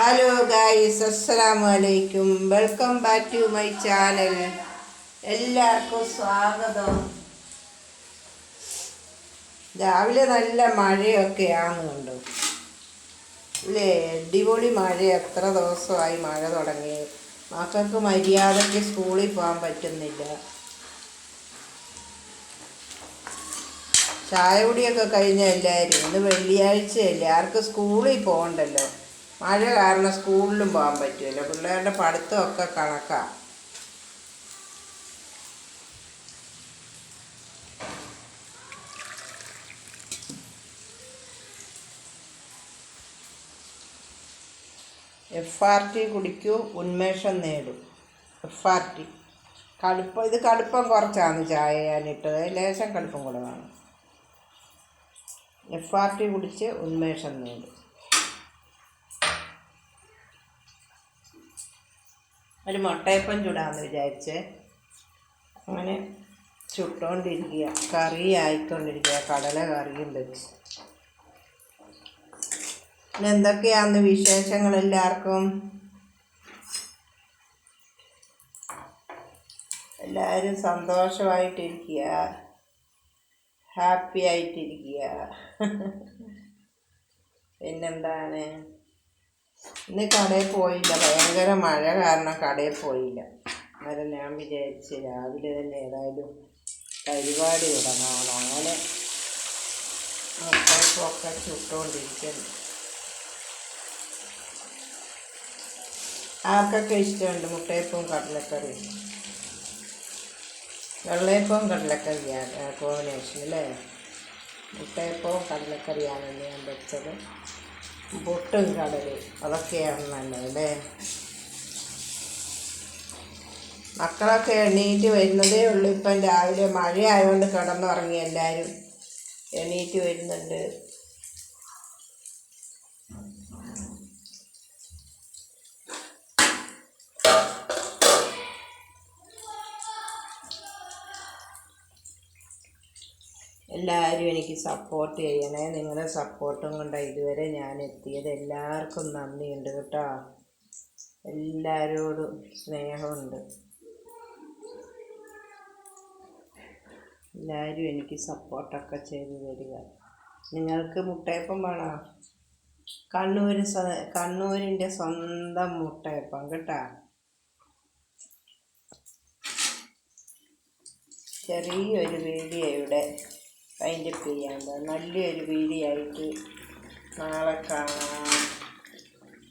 Hello guys അസ്സലാമു അലൈക്കും welcome back to my channel എല്ലാവർക്കും സ്വാഗതം. രാവിലെ നല്ല മഴയൊക്കെ കണ്ടു. ഇല്ലേ അടിപൊളി മഴ. എത്ര ദിവസമായി മഴ തുടങ്ങി. മക്കൾക്ക് മര്യാദയ്ക്ക് സ്കൂളിൽ പോകാൻ പറ്റുന്നില്ല. ചായ കുടിയൊക്കെ കഴിഞ്ഞ എല്ലാവരും ഇന്ന് വെള്ളിയാഴ്ചയല്ലേ. ആർക്ക് സ്കൂളിൽ പോകണ്ടല്ലോ. മഴ കാരണം സ്കൂളിലും പോകാൻ പറ്റില്ല. പിള്ളേരുടെ പഠിത്തമൊക്കെ കണക്കാണ് എഫ് ആർ ടി കുടിക്കൂ ഉന്മേഷം നേടും. എഫ് ആർ ടി കടുപ്പം ഇത് കടുപ്പം കുറച്ചാണ് ചായ ഞാനിട്ടത് ലേശം കടുപ്പം കുറവാണ്. എഫ് ആർ ടി കുടിച്ച് ഉന്മേഷം നേടും. ഒരു മുട്ടയപ്പം ചുടാമെന്ന് വിചാരിച്ച്. അങ്ങനെ ചുട്ടുകൊണ്ടിരിക്കുക കറി ആയിക്കൊണ്ടിരിക്കുക കടല കറിയും വെച്ച്. എന്തൊക്കെയാന്ന് വിശേഷങ്ങൾ എല്ലാവർക്കും? എല്ലാവരും സന്തോഷമായിട്ടിരിക്കുക ഹാപ്പി ആയിട്ടിരിക്കുക പിന്നെന്താണ്? ഇന്ന് കടയിൽ പോയില്ല. ഭയങ്കര മഴ കാരണം കടയിൽ പോയില്ല. അന്നേരം ഞാൻ വിചാരിച്ച് രാവിലെ തന്നെ ഏതായാലും പരിപാടി തുടങ്ങാം അങ്ങനെ മക്കൾക്കൊക്കെ ചുട്ടുകൊണ്ടിരിക്കുന്നു ആർക്കൊക്കെ ഇഷ്ടമുണ്ട് മുട്ടയപ്പവും കടലക്കറിയും? വെള്ളയപ്പവും കടലക്കറിയാണ് കോമ്പിനേഷൻ അല്ലേ? മുട്ടയപ്പവും കടലക്കറിയാണ് ഞാൻ വെച്ചത്. പൊട്ടും കടലും അതൊക്കെയാണ് നല്ലത് മക്കളൊക്കെ എണീറ്റ് വരുന്നതേ ഉള്ളൂ ഇപ്പം രാവിലെ. മഴ ആയതുകൊണ്ട് കിടന്നുറങ്ങി എല്ലാവരും എണീറ്റ് വരുന്നുണ്ട്. എല്ലാവരും എനിക്ക് സപ്പോർട്ട് ചെയ്യണേ. നിങ്ങളുടെ സപ്പോർട്ടും കൊണ്ടാണ് ഇതുവരെ ഞാൻ എത്തിയത്. എല്ലാവർക്കും നന്ദിയുണ്ട് കേട്ടോ. എല്ലാവരോടും സ്നേഹമുണ്ട്. എല്ലാവരും എനിക്ക് സപ്പോർട്ടൊക്കെ ചെയ്തു തരിക. നിങ്ങൾക്ക് മുട്ടയപ്പം വേണോ? കണ്ണൂർ സ്വ- കണ്ണൂരിന്റെ സ്വന്തം മുട്ടയപ്പം കേട്ടോ. ചെറിയൊരു വീഡിയോ ഇവിടെ അതിന്റെ ചെയ്യാൻ നല്ലൊരു വീഡിയോ നാളെ കാണാം.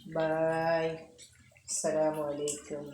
ബായ് അസലാമലൈക്കും